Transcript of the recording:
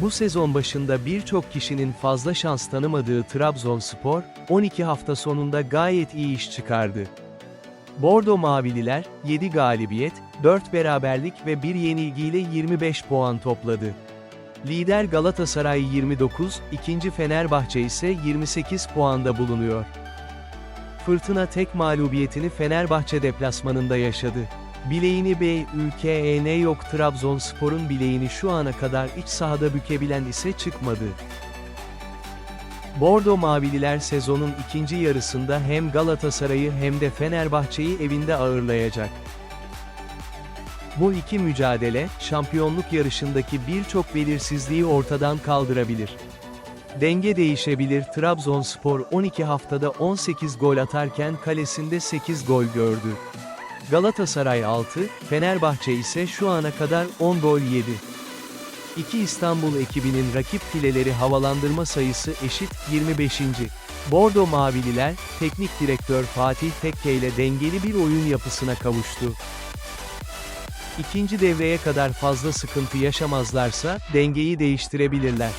Bu sezon başında birçok kişinin fazla şans tanımadığı Trabzonspor, 12 hafta sonunda gayet iyi iş çıkardı. Bordo Mavililer, 7 galibiyet, 4 beraberlik ve 1 yenilgiyle 25 puan topladı. Lider Galatasaray 29, ikinci Fenerbahçe ise 28 puanda bulunuyor. Fırtına tek mağlubiyetini Fenerbahçe deplasmanında yaşadı. Bileğini BÜKEN yok Trabzonspor'un bileğini şu ana kadar iç sahada bükebilen ise çıkmadı. Bordo Mavililer sezonun ikinci yarısında hem Galatasaray'ı hem de Fenerbahçe'yi evinde ağırlayacak. Bu iki mücadele, şampiyonluk yarışındaki birçok belirsizliği ortadan kaldırabilir. Denge değişebilir Trabzonspor 12 haftada 18 gol atarken kalesinde 8 gol gördü. Galatasaray 6, Fenerbahçe ise şu ana kadar 10 gol yedi. İki İstanbul ekibinin rakip fileleri havalandırma sayısı eşit 25. Bordo Mavililer, teknik direktör Fatih Tekke ile dengeli bir oyun yapısına kavuştu. İkinci devreye kadar fazla sıkıntı yaşamazlarsa, dengeyi değiştirebilirler.